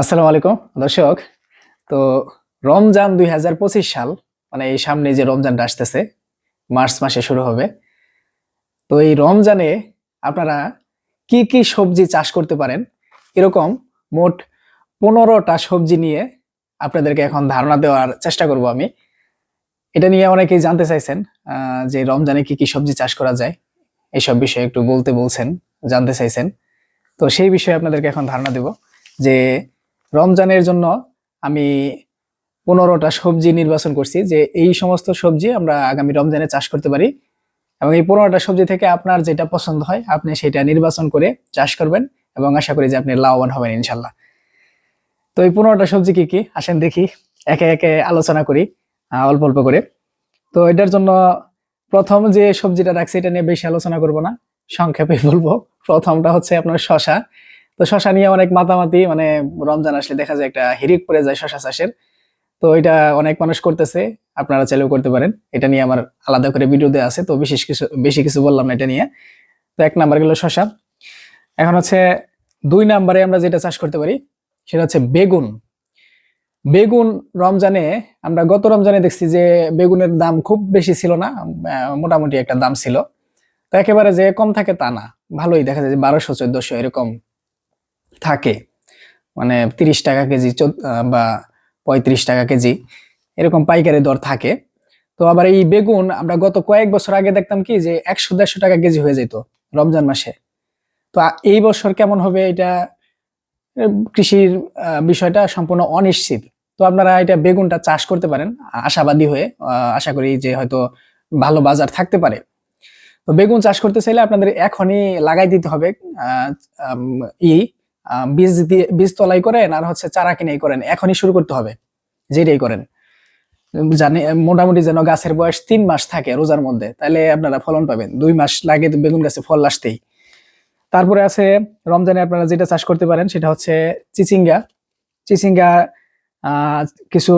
আসসালামু আলাইকুম, দর্শক। তো রমজান দুই হাজার পঁচিশ সাল মানে এই সামনে যে রমজানটা আসতেছে, মার্চ মাসে শুরু হবে। তো এই রমজানে আপনারা কি কি সবজি চাষ করতে পারেন? এরকম মোট পনেরোটা সবজি নিয়ে আপনাদেরকে এখন ধারণা দেওয়ার চেষ্টা করব আমি। এটা নিয়ে অনেকেই জানতে চাইছেন যে রমজানে কি কি সবজি চাষ করা যায়। এইসব বিষয়ে একটু বলতে বলছেন, জানতে চাইছেন। তো সেই বিষয়ে আপনাদেরকে এখন ধারণা দেব যে রমজানের জন্য আমি পনেরোটা সবজি নির্বাচন করছি যে এই সমস্ত সবজি আমরা আগামী রমজানে চাষ করতে পারি। এবং এই পনেরোটা সবজি থেকে আপনার যেটা পছন্দ হয়, আপনি সেটা নির্বাচন করে চাষ করবেন এবং আশা করি যে আপনি লাভবান হবেন ইনশাল্লাহ তো এই পনেরোটা সবজি কি কি? আসেন দেখি, একে একে আলোচনা করি অল্প অল্প করে। তো এটার জন্য প্রথম যে সবজিটা রাখছি এটা নিয়ে বেশি আলোচনা করব না, সংক্ষেপে বলব। প্রথমটা হচ্ছে আপনার শশা তো শশা নিয়ে অনেক মাতামাতি মানে রমজান আসলে দেখা যায় একটা হিরিক পড়ে যায় শশা চাষের। তো এটা অনেক মানুষ করতেছে, আপনারা চাইলেও করতে পারেন। এটা নিয়ে আমার আলাদা করে ভিডিও দেওয়া আছে, তো বিশেষ কিছু, বেশি কিছু বললাম এটা নিয়ে। তো এক নাম্বার গেল শশা। এখন হচ্ছে দুই নাম্বারে আমরা যেটা চাষ করতে পারি, সেটা হচ্ছে বেগুন। বেগুন রমজানে, আমরা গত রমজানে দেখছি যে বেগুনের দাম খুব বেশি ছিল না মোটামুটি একটা দাম ছিল। তো একেবারে যে কম থাকে তা না, ভালোই দেখা যায় যে বারোশো, চোদ্দশো এরকম থাকে। মানে তিরিশ টাকা কেজি বা পঁয়ত্রিশ টাকা কেজি, এরকম পাইকারি দর থাকে। তো আবার এই বেগুন আমরা গত কয়েক বছর আগে দেখতাম কি যে একশো দেড়শো টাকা কেজি হয়ে যেত রমজান মাসে। তো এই বছর কেমন হবে এটা কৃষির বিষয়টা সম্পূর্ণ অনিশ্চিত। তো আপনারা এটা বেগুনটা চাষ করতে পারেন আশাবাদী হয়ে আশা করি যে হয়তো ভালো বাজার থাকতে পারে। তো বেগুন চাষ করতে চাইলে আপনাদের এখনই লাগাই দিতে হবে ই বীজ দিয়ে, বীজ তলাই করেন আর হচ্ছে চারা কিনেই করেন। এখনই শুরু করতে হবে, যেটাই করেন। জানি, মোটামুটি যেন গাছের বয়স তিন মাস থাকে রোজার মধ্যে, তাহলে আপনারা ফলন পাবেন। দুই মাস লাগে বেগুন গাছে ফল আসতেই। তারপরে আছে রমজানে আপনারা যেটা চাষ করতে পারেন, সেটা হচ্ছে চিচিঙ্গা। চিচিঙ্গা কিছু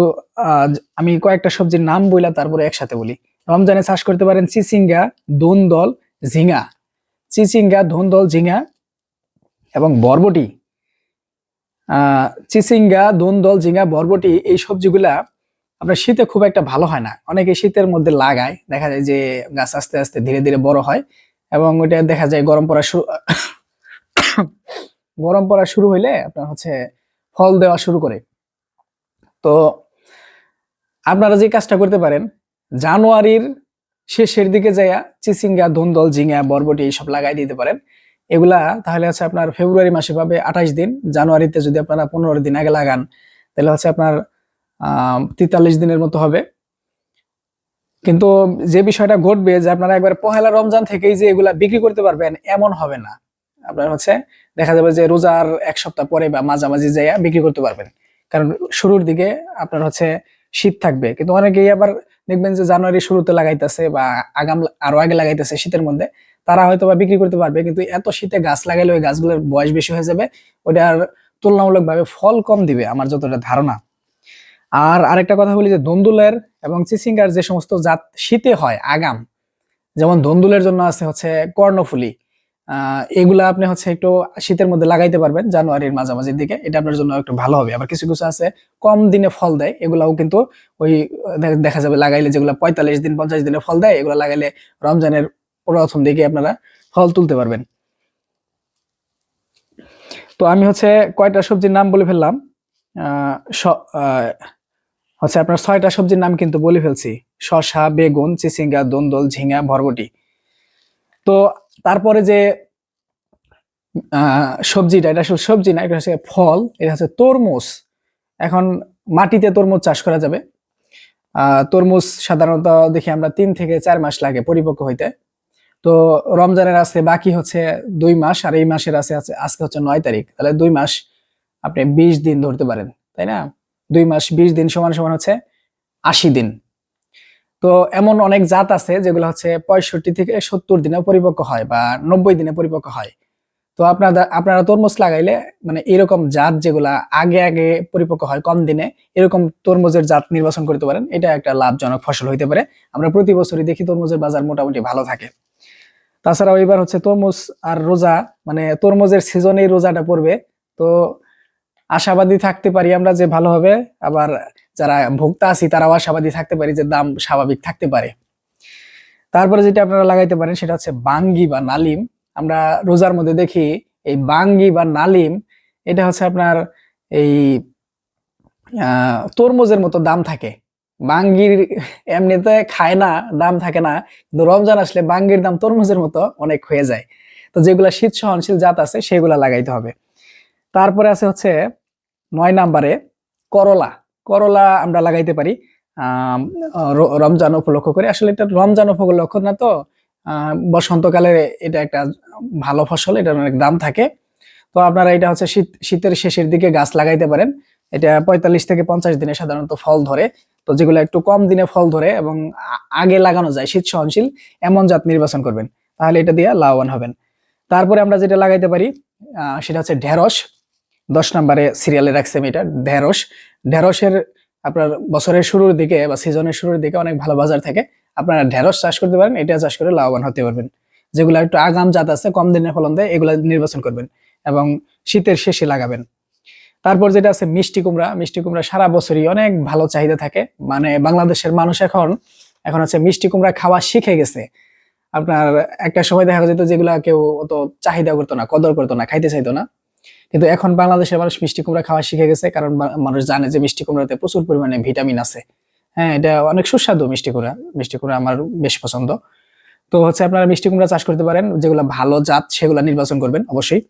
আমি কয়েকটা সবজির নাম বইলা তারপরে একসাথে বলি। রমজানে চাষ করতে পারেন চিচিঙ্গা দোনদল ঝিঙা। চিচিঙ্গা, ধুন্দল, ঝিঙা এবং বরবটি। চিচিঙ্গা, দোনদল ঝিঙা বরবটি এই সবজিগুলা আপনার শীতে খুব একটা ভালো হয় না। অনেকে শীতের মধ্যে লাগায়, দেখা যায় যে গাছ আস্তে আস্তে ধীরে ধীরে বড় হয় এবং ওইটা দেখা যায় গরম পড়া শুরু গরম পড়া শুরু হইলে আপনার হচ্ছে ফল দেওয়া শুরু করে। তো আপনারা যে কাজটা করতে পারেন, জানুয়ারির শেষের দিকে যাইয়া চিচিঙ্গা ধুন্দল ঝিঙা বরবটি এইসব লাগাই দিতে পারেন। এগুলা তাহলে হচ্ছে আপনার ফেব্রুয়ারি মাসে পাবে আঠাশ দিন, জানুয়ারিতে যদি আপনারা পনেরো দিন আগে লাগান, তাহলে হচ্ছে আপনার তেতাল্লিশ দিনের মতো হবে। কিন্তু যে বিষয়টা ঘটবে যে আপনারা একবার পহেলা রমজান থেকেই যে এগুলা বিক্রি করতে পারবেন, এমন হবে না। আপনার হচ্ছে দেখা যাবে যে রোজার এক সপ্তাহ পরে বা মাঝামাঝি যাইয়া বিক্রি করতে পারবেন। কারণ শুরুর দিকে আপনার হচ্ছে শীত থাকবে, কিন্তু অনেকেই আবার দেখবেন যে জানুয়ারি শুরুতে লাগাইতেছে বা আগাম আরও আগে লাগাইতেছে শীতের মধ্যে, তারা হয়তো বা বিক্রি করতে পারবে, কিন্তু এত শীতে গাছ লাগাইলে ওই গাছগুলোর বয়স বেশি হয়ে যাবে ওটার তুলনামূলকভাবে ফল কম দিবে আমার যতটা ধারণা। আর আরেকটা কথা বলি যে দন্দুলের এবং চিচিঙ্গার যে সমস্ত জাত শীতে হয়, আগাম, যেমন দন্দুলের জন্য আছে হচ্ছে কর্ণফুলি। এগুলা আপনি হচ্ছে একটু শীতের মধ্যে লাগাইতে পারবেন, জানুয়ারির মাঝামাঝির দিকে। এটা আপনার জন্য একটু ভালো হবে। আবার কিছু কিছু আছে, কম দিনে ফল দেয়, এগুলাও কিন্তু ওই দেখা যাবে লাগাইলে যেগুলো পঁয়তাল্লিশ দিন, পঞ্চাশ দিনে ফল দেয়, এগুলো লাগাইলে রমজানের প্রথম দিকে আপনারা ফল তুলতে পারবেন। তো আমি হচ্ছে কয়টা সবজির নাম বলে ফেললাম হচ্ছে আপনার ছয়টা সবজির নাম কিন্তু বলে ফেলছি। শসা, বেগুন, চিচিঙ্গা, দন্দল, ঝিঙা ভরবটি তো তারপরে যে সবজিটা এটা আসলে সবজি না, এটা হচ্ছে ফল, এটা হচ্ছে তরমুজ। এখন মাটিতে তরমুজ চাষ করা যাবে। তরমুজ সাধারণত দেখি আমরা তিন থেকে চার মাস লাগে পরিপক্ক হইতে। তো রমজানের আছে বাকি হচ্ছে দুই মাস, আর এই মাসের আছে আছে, আজকে হচ্ছে নয় তারিখ। তাহলে দুই মাস আপনি বিশ দিন ধরতে পারেন, তাই না? দুই মাস বিশ দিন সমান সমান হচ্ছে আশি দিন। তো এমন অনেক জাত আছে যেগুলো হচ্ছে পঁয়ষট্টি থেকে সত্তর দিনে পরিপক্ক হয় বা নব্বই দিনে পরিপক্ক হয়। তো আপনারা আপনারা তরমুজ লাগাইলে মানে এরকম জাত যেগুলা আগে আগে পরিপক্ক হয় কম দিনে, এরকম তরমুজের জাত নির্বাচন করতে পারেন। এটা একটা লাভজনক ফসল হইতে পারে। আমরা প্রতি বছরই দেখি তরমুজের বাজার মোটামুটি ভালো থাকে। তাছাড়াও এবার হচ্ছে তরমুজ আর রোজা মানে তরমুজের সিজনেই রোজাটা পড়বে। তো আশাবাদী থাকতে পারি আমরা যে ভালো হবে। আবার যারা ভোক্তা আছি, তারাও আশাবাদী থাকতে পারি যে দাম স্বাভাবিক থাকতে পারে। তারপরে যেটা আপনারা লাগাইতে পারেন, সেটা হচ্ছে বাঙ্গি বা নালিম। আমরা রোজার মধ্যে দেখি, এই বাঙ্গি বা নালিম, এটা হচ্ছে আপনার এই তরমুজের মতো দাম থাকে। বাঙ্গির এমনিতে খায় না, দাম থাকে না। কিন্তু রমজান আসলে বাঙ্গির দাম তরমুজের মতো অনেক হয়ে যায়। তো যেগুলা শীত সহনশীল জাত আছে, সেগুলা লাগাইতে হবে। তারপরে আছে হচ্ছে নয় নাম্বারে করলা। করলা আমরা লাগাইতে পারি। রমজান উপলক্ষ করে। আসলে এটা রমজান উপলক্ষ না তো? বসন্তকালে এটা একটা ভালো ফসল, এটার অনেক দাম থাকে। তো আপনারা এটা হচ্ছে শীত, শীতের শেষের দিকে গাছ লাগাইতে পারেন। এটা পঁয়তাল্লিশ থেকে পঞ্চাশ দিনে সাধারণত ফল ধরে। তো যেগুলো একটু কম দিনে ফল ধরে এবং আগে লাগানো যায়, শীত সহনশীল, এমন জাত নির্বাচন করবেন। তাহলে এটা দিয়ে লাভবান হবেন। তারপরে আমরা যেটা লাগাইতে পারি সেটা হচ্ছে ঢেঁড়স। দশ নম্বরে সিরিয়ালে রাখছি আমি এটা, ঢেঁড়স। ঢেঁড়সের আপনার বছরের শুরুর দিকে বা সিজনের শুরুর দিকে অনেক ভালো বাজার থাকে। আপনারা ঢেঁড়স চাষ করতে পারেন, এটা চাষ করে লাভবান হতে পারবেন। যেগুলো একটু আগাম জাত আছে, কম দিনের ফলন দেয়, এগুলো নির্বাচন করবেন এবং শীতের শেষে লাগাবেন। তারপর যেটা আছে, মিষ্টি কুমড়া। মিষ্টি কুমড়া সারা বছরই অনেক ভালো চাহিদা থাকে। মানে বাংলাদেশের মানুষ এখন এখন হচ্ছে মিষ্টি কুমড়া খাওয়া শিখে গেছে। আপনার একটা সময় দেখা যেত যেগুলা কেউ অত চাহিদা করতো না, কদর করতো না, খাইতে চাইতো না। কিন্তু এখন বাংলাদেশের মানুষ মিষ্টি কুমড়া খাওয়া শিখে গেছে, কারণ মানুষ জানে যে মিষ্টি কুমড়াতে প্রচুর পরিমাণে ভিটামিন আছে। হ্যাঁ এটা অনেক সুস্বাদু মিষ্টি কুমড়া। মিষ্টি কুমড়া আমার বেশ পছন্দ। তো হচ্ছে আপনারা মিষ্টি কুমড়া চাষ করতে পারেন, যেগুলো ভালো জাত, সেগুলো নির্বাচন করবেন অবশ্যই।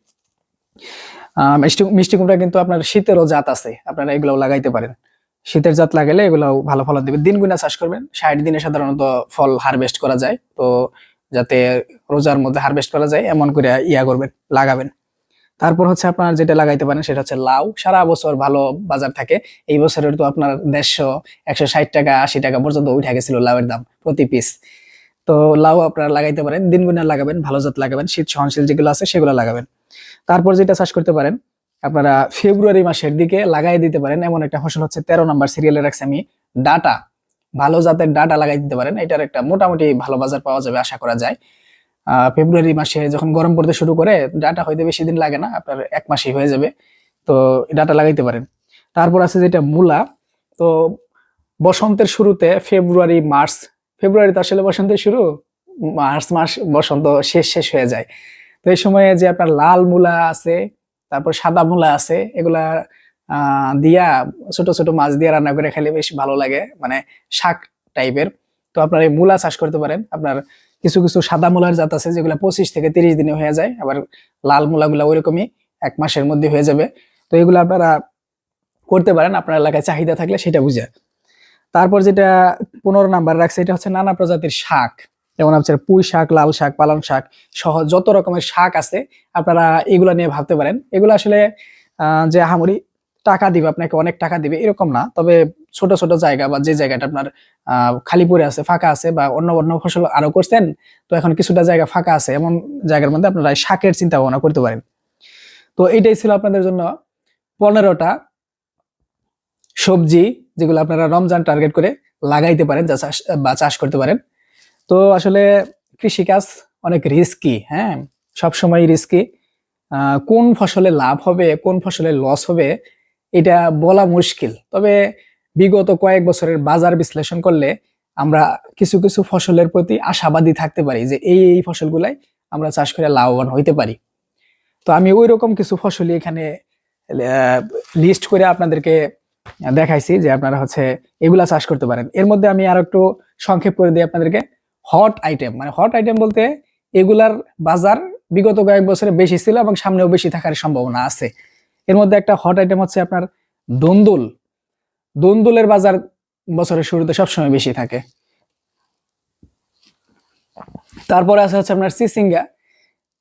মিষ্টি মিষ্টি কুমড়া কিন্তু আপনার শীতেরও জাত আছে, আপনারা এগুলো লাগাইতে পারেন। শীতের জাত লাগাইলে এগুলো ভালো ফলন দেবে দিন গুনা চাষ করবেন, ষাট দিনে সাধারণত ফল হারভেস্ট করা যায়। তো যাতে রোজার মধ্যে হারভেস্ট করা যায়, এমন করে ইয়া করবেন, লাগাবেন। তারপর হচ্ছে আপনার যেটা লাগাইতে পারেন সেটা হচ্ছে লাউ। সারা বছর ভালো বাজার থাকে। এই বছরের তো আপনার দেড়শো, একশো ষাট টাকা, আশি টাকা পর্যন্ত উঠে গেছিল লাউয়ের দাম প্রতি পিস তো লাউ আপনারা লাগাইতে পারেন দিন গুনা লাগাবেন, ভালো জাত লাগাবেন, শীত সহনশীল যেগুলো আছে সেগুলো লাগাবেন। তারপর যেটা চাষ করতে পারেন, আপনারা ফেব্রুয়ারি মাসের দিকে লাগাই দিতে পারেন। এমন একটা ফসল হচ্ছে তেরো নম্বর সিরিয়ালে রাখছি আমি ডাটা। ভালো জাতের ডাটা লাগাই দিতে পারেন। এটার একটা মোটামুটি ভালো বাজার পাওয়া যাবে, আশা করা যায়। ফেব্রুয়ারি মাসে যখন গরম পড়তে শুরু করে ডাটা হইতে বেশি দিন লাগে না আপনার এক মাসেই হয়ে যাবে। তো ডাটা লাগাইতে পারেন। তারপর আছে যেটা মূলা। তো বসন্তের শুরুতে ফেব্রুয়ারি মার্চ ফেব্রুয়ারি তো আসলে বসন্তের শুরু মার্চ মাস বসন্ত শেষ শেষ হয়ে যায়। তো এই সময়ে যে আপনার লাল মূলা আছে তারপর সাদা মূলা আছে এগুলা আহ, দিয়া ছোট ছোট মাছ দিয়ে রান্না করে খেলে বেশ ভালো লাগে মানে শাক টাইপের তো আপনার এই মূলা চাষ করতে পারেন। আপনার কিছু কিছু সাদা মূলার জাত আছে যেগুলো পঁচিশ থেকে তিরিশ দিনে হয়ে যায়, আবার লাল মূলাগুলা ওইরকমই এক মাসের মধ্যে হয়ে যাবে। তো এগুলো আপনারা করতে পারেন, আপনার এলাকায় চাহিদা থাকলে সেটা বুঝে। তারপর যেটা পনেরো নাম্বার রাখছে, এটা হচ্ছে নানা প্রজাতির শাক, যেমন হচ্ছে পুঁই শাক, লাল শাক, পালং শাক, সহ যত রকমের শাক আছে, আপনারা এগুলা নিয়ে ভাবতে পারেন। এগুলো আসলে যে আহামরি টাকা দিবে, আপনাকে অনেক টাকা দিবে, এরকম না। তবে ছোট ছোট জায়গা বা যে জায়গাটা আপনার খালি পড়ে আছে, ফাঁকা আছে বা অন্য অন্য ফসল আরও করছেন, তো এখন কিছুটা জায়গা ফাঁকা আছে, এমন জায়গার মধ্যে আপনারা শাকের চিন্তা ভাবনা করতে পারেন। তো এইটাই ছিল আপনাদের জন্য পনেরোটা সবজি যেগুলো আপনারা রমজান টার্গেট করে লাগাইতে পারেন যা চাষ, বা চাষ করতে পারেন। তো আসলে কৃষিকাজ অনেক রিস্কি হ্যাঁ? সবসময় রিস্কি কোন ফসলে লাভ হবে, কোন ফসলে লস হবে এটা বলা মুশকিল। তবে বিগত কয়েক বছরের বাজার বিশ্লেষণ করলে আমরা কিছু কিছু ফসলের প্রতি আশাবাদী থাকতে পারি যে এই এই ফসলগুলাই আমরা চাষ করে লাভবান হইতে পারি। তো আমি ওই রকম কিছু ফসলই এখানে লিস্ট করে আপনাদেরকে দেখাইছি যে আপনারা হচ্ছে এগুলা চাষ করতে পারেন। এর মধ্যে আমি আর একটু সংক্ষেপ করে দিই আপনাদেরকে। হট আইটেম মানে হট আইটেম বলতে এগুলার বাজার বিগত কয়েক বছরে বেশি ছিল এবং সামনেও বেশি থাকার সম্ভাবনা আছে। এর মধ্যে একটা হট আইটেম হচ্ছে আপনার দন্দুল। দন্দুলের বাজার বছরের শুরুতে সবসময় বেশি থাকে। তারপরে আছে হচ্ছে আপনার চিচিঙ্গা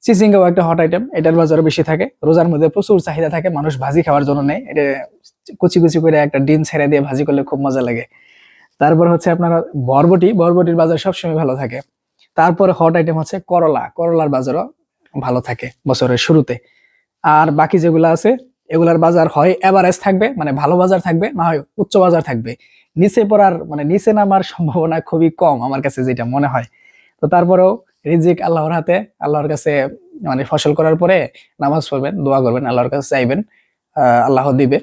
চিচিঙ্গাও একটা হট আইটেম এটার বাজারও বেশি থাকে। রোজার মধ্যে প্রচুর চাহিদা থাকে, মানুষ ভাজি খাওয়ার জন্য নেয়। এটা কুচি কুচি করে একটা ডিম ছেড়ে দিয়ে ভাজি করলে খুব মজা লাগে। তারপর হচ্ছে আপনার বরবটি, বরবটির বাজার সবসময় ভালো থাকে। তারপরে হট আইটেম হচ্ছে করলা। করলার বাজারও ভালো থাকে বছরের শুরুতে। আর বাকি যেগুলো আছে এগুলার বাজার হয় এভারেজ থাকবে মানে ভালো বাজার থাকবে, না হয় উচ্চ বাজার থাকবে। নিচে পড়ার মানে নিচে নামার সম্ভাবনা খুবই কম আমার কাছে যেটা মনে হয়। তো তারপরেও রিজিক আল্লাহর হাতে, আল্লাহর কাছে মানে ফসল করার পরে নামাজ পড়বেন, দোয়া করবেন, আল্লাহর কাছে চাইবেন আল্লাহ দিবে।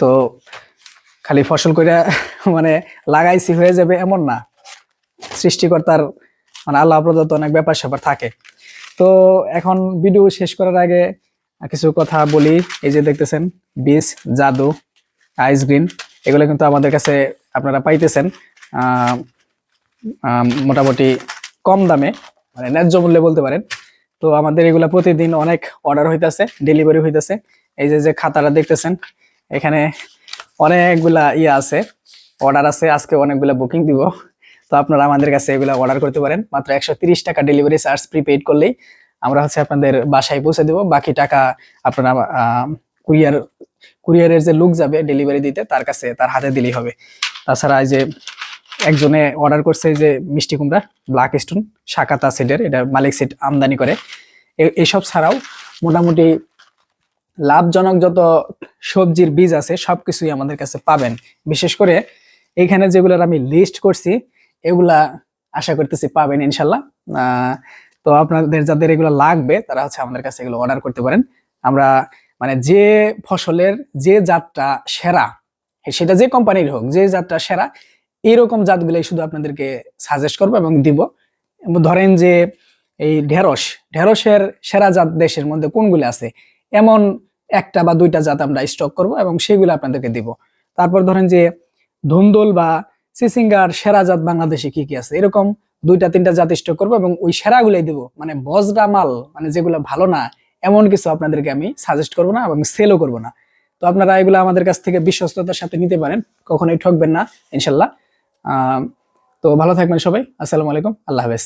তো খালি ফসল করে মানে লাগাইছি হয়ে যাবে এমন না। সৃষ্টিকর্তার মানে আল্লাহ প্রদত্ত অনেক ব্যাপার স্যাপার থাকে। তো এখন ভিডিও শেষ করার আগে কিছু কথা বলি, এই যে দেখতেছেন, বীজ, জাদু আইস গ্রিন এগুলো কিন্তু আমাদের কাছে আপনারা পাইতেছেন মোটামুটি কম দামে মানে ন্যায্য মূল্যে বলতে পারেন। তো আমাদের এগুলা প্রতিদিন অনেক অর্ডার হইতেছে ডেলিভারি হইতেছে। এই যে যে খাতাটা দেখতেছেন, এখানে অনেকগুলা ইয়ে আছে অর্ডার আছে, আজকে অনেকগুলা বুকিং দিব। তো আপনারা আমাদের কাছে এগুলা অর্ডার করতে পারেন। মাত্র একশো টাকা ডেলিভারি চার্জ প্রিপেড করলেই আমরা হচ্ছে আপনাদের বাসায় পৌঁছে দেবো। বাকি টাকা আপনারা কুরিয়ার, কুরিয়ারের যে লোক যাবে ডেলিভারি দিতে, তার কাছে, তার হাতে দিলেই হবে। তাছাড়া যে একজনে অর্ডার করছে যে মিষ্টি কুমড়া ব্ল্যাক স্টোন শাকাতা সিডের এটা মালিক সিড আমদানি করে। এসব ছাড়াও মোটামুটি লাভজনক যত সবজির বীজ আছে, সবকিছুই আমাদের কাছে পাবেন। বিশেষ করে এখানে যেগুলোর আমি লিস্ট করছি, এগুলা আশা করতেছি পাবেন ইনশাল্লাহ। তো আপনাদের যাদের এগুলো লাগবে, তারা হচ্ছে আমাদের কাছে এগুলো অর্ডার করতে পারেন। আমরা মানে যে ফসলের যে জাতটা সেরা সেটা যে কোম্পানির হোক, যে জাতটা সেরা এরকম জাতগুলাই শুধু আপনাদেরকে সাজেস্ট করব এবং দিব। ধরেন যে এই ঢেঁড়স, ঢেঁড়সের সেরা জাত দেশের মধ্যে কোনগুলো আছে? এমন একটা বা দুইটা জাত আমরা স্টক করব এবং সেগুলো আপনাদেরকে দিব। তারপর ধরেন যে ধুন্দুল বা সিসিঙ্গার সেরা জাত বাংলাদেশে কি কি আছে? এরকম দুইটা, তিনটা জাত স্টক করব এবং ওই সেরাগুলাই দিব। মানে বজরা মাল মানে যেগুলো ভালো না, এমন কিছু আপনাদেরকে আমি সাজেস্ট করব না এবং সেলও করব না। তো আপনারা এগুলো আমাদের কাছ থেকে বিশ্বস্ততার সাথে নিতে পারেন, কখনোই ঠকবেন না, ইনশাল্লাহ। তো ভালো থাকবেন সবাই, আসসালামু আলাইকুম, আল্লাহ হাফেজ।